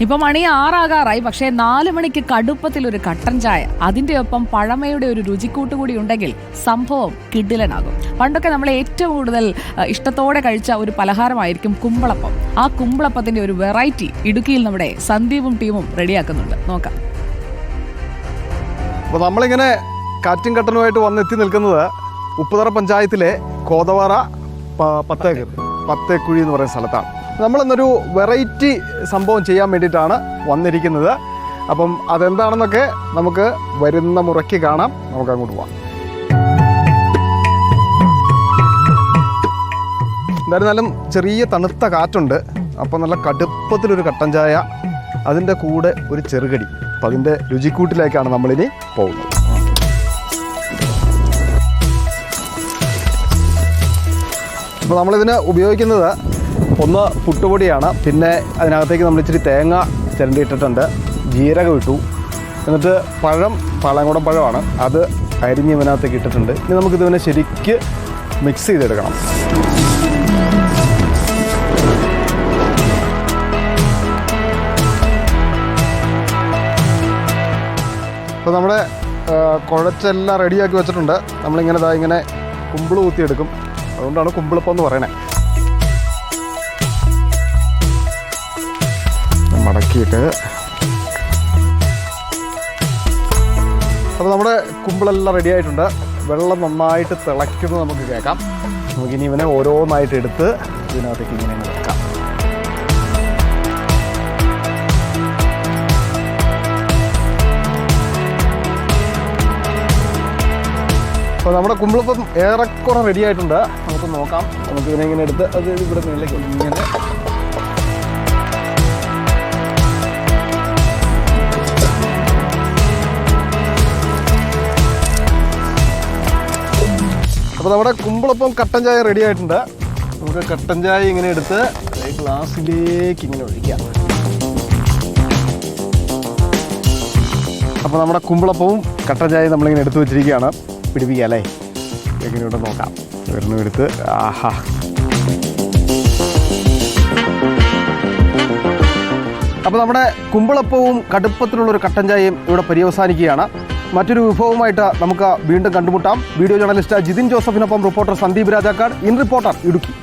ഇപ്പൊ മണി ആറാകാറായി പക്ഷേ നാല് മണിക്ക് കടുപ്പത്തിൽ ഒരു കട്ടൻ ചായ. അതിന്റെ ഒപ്പം പഴമയുടെ ഒരു രുചിക്കൂട്ട് കൂടി ഉണ്ടെങ്കിൽ സംഭവം കിഡിലനാകും പണ്ടൊക്കെ നമ്മൾ ഏറ്റവും കൂടുതൽ ഇഷ്ടത്തോടെ കഴിച്ച ഒരു പലഹാരമായിരിക്കും കുമ്പളപ്പം. ആ കുമ്പളപ്പത്തിന്റെ ഒരു വെറൈറ്റി ഇടുക്കിയിൽ നമ്മുടെ സന്ദീപും ടീമും റെഡിയാക്കുന്നുണ്ട്. നോക്കാം. അപ്പോൾ നമ്മളിങ്ങനെ കാറ്റും കട്ടനുമായിട്ട് വന്നെത്തി നിൽക്കുന്നത് ഉപ്പുതറ പഞ്ചായത്തിലെ കോതവാറ പത്തേക്കർ പത്തേക്കുഴി എന്ന് പറയുന്ന സ്ഥലത്താണ്. നമ്മളിന്നൊരു വെറൈറ്റി സംഭവം ചെയ്യാൻ വേണ്ടിയിട്ടാണ് വന്നിരിക്കുന്നത്. അപ്പം അതെന്താണെന്നൊക്കെ നമുക്ക് വരുന്ന മുറയ്ക്ക് കാണാം. നമുക്ക് അങ്ങോട്ട് പോവാം. എന്തായിരുന്നാലും ചെറിയ തണുത്ത കാറ്റുണ്ട്. അപ്പം നല്ല കടുപ്പത്തിലൊരു കട്ടൻ ചായ അതിന്റെ കൂടെ ഒരു ചെറുകടി. അപ്പം അതിന്റെ രുചിക്കൂട്ടിലേക്കാണ് നമ്മളിനി പോകുന്നത്. അപ്പോൾ നമ്മളിതിന് ഉപയോഗിക്കുന്നത് ഒന്ന് പുട്ടുപൊടിയാണ്. പിന്നെ അതിനകത്തേക്ക് നമ്മൾ ഇച്ചിരി തേങ്ങ ചിരണ്ടിയിട്ടിട്ടുണ്ട്. ജീരകം ഇട്ടു. എന്നിട്ട് പഴം പാളയംകുടം പഴമാണ്. അത് അരിഞ്ഞ് ഇതിനകത്തേക്ക് ഇട്ടിട്ടുണ്ട്. ഇനി നമുക്കിതിനെ ശരിക്ക് മിക്സ് ചെയ്തെടുക്കണം. അപ്പോൾ നമ്മുടെ കുഴച്ചെല്ലാം റെഡിയാക്കി വെച്ചിട്ടുണ്ട്. നമ്മളിങ്ങനെ ഇതാ ഇങ്ങനെ കുമ്പിൾ കുത്തിയെടുക്കും അതുകൊണ്ടാണ് കുമ്പിളപ്പം എന്ന് പറയണേ മടക്കിയിട്ട് അപ്പോൾ നമ്മുടെ കുമ്പിളെല്ലാം റെഡി ആയിട്ടുണ്ട്. വെള്ളം നന്നായിട്ട് തിളയ്ക്കുന്നത് നമുക്ക് കേൾക്കാം. നമുക്കിനി ഇവനെ ഓരോന്നായിട്ട് എടുത്ത് ഇതിനകത്തേക്ക് ഇങ്ങനെ വെക്കാം. അപ്പോൾ നമ്മുടെ കുമ്പിളിപ്പം ഏറെക്കുറെ റെഡി ആയിട്ടുണ്ട്. നമുക്ക് നോക്കാം. നമുക്ക് ഇതിനെ ഇങ്ങനെ എടുത്ത് അത് ഇവിടെ മേളിലേക്ക് ഇങ്ങനെ അപ്പോൾ നമ്മുടെ കുമ്പളപ്പം കട്ടൻ ചായ റെഡി ആയിട്ടുണ്ട്. നമുക്ക് കട്ടൻ ചായ ഇങ്ങനെ എടുത്ത് ഗ്ലാസ്സിലേക്ക് ഇങ്ങനെ ഒഴിക്കാം. അപ്പോൾ നമ്മുടെ കുമ്പളപ്പവും കട്ടൻ ചായയും നമ്മളിങ്ങനെ എടുത്തു വെച്ചിരിക്കുകയാണ്. പിടിപ്പിക്കുക അല്ലേ? എങ്ങനെയുണ്ട് നോക്കാം. ഒരെണ്ണം എടുത്ത്. ആഹാ. അപ്പോൾ നമ്മുടെ കുമ്പളപ്പവും കടുപ്പത്തിലുള്ള ഒരു കട്ടൻ ചായയും ഇവിടെ പര്യവസാനിക്കുകയാണ്. മറ്റൊരു വിഭവവുമായിട്ട് നമുക്ക് വീണ്ടും കണ്ടുമുട്ടാം. Video journalist Jithin ജോസഫിനൊപ്പം reporter Sandeep Rajakkad. In reporter Idukki.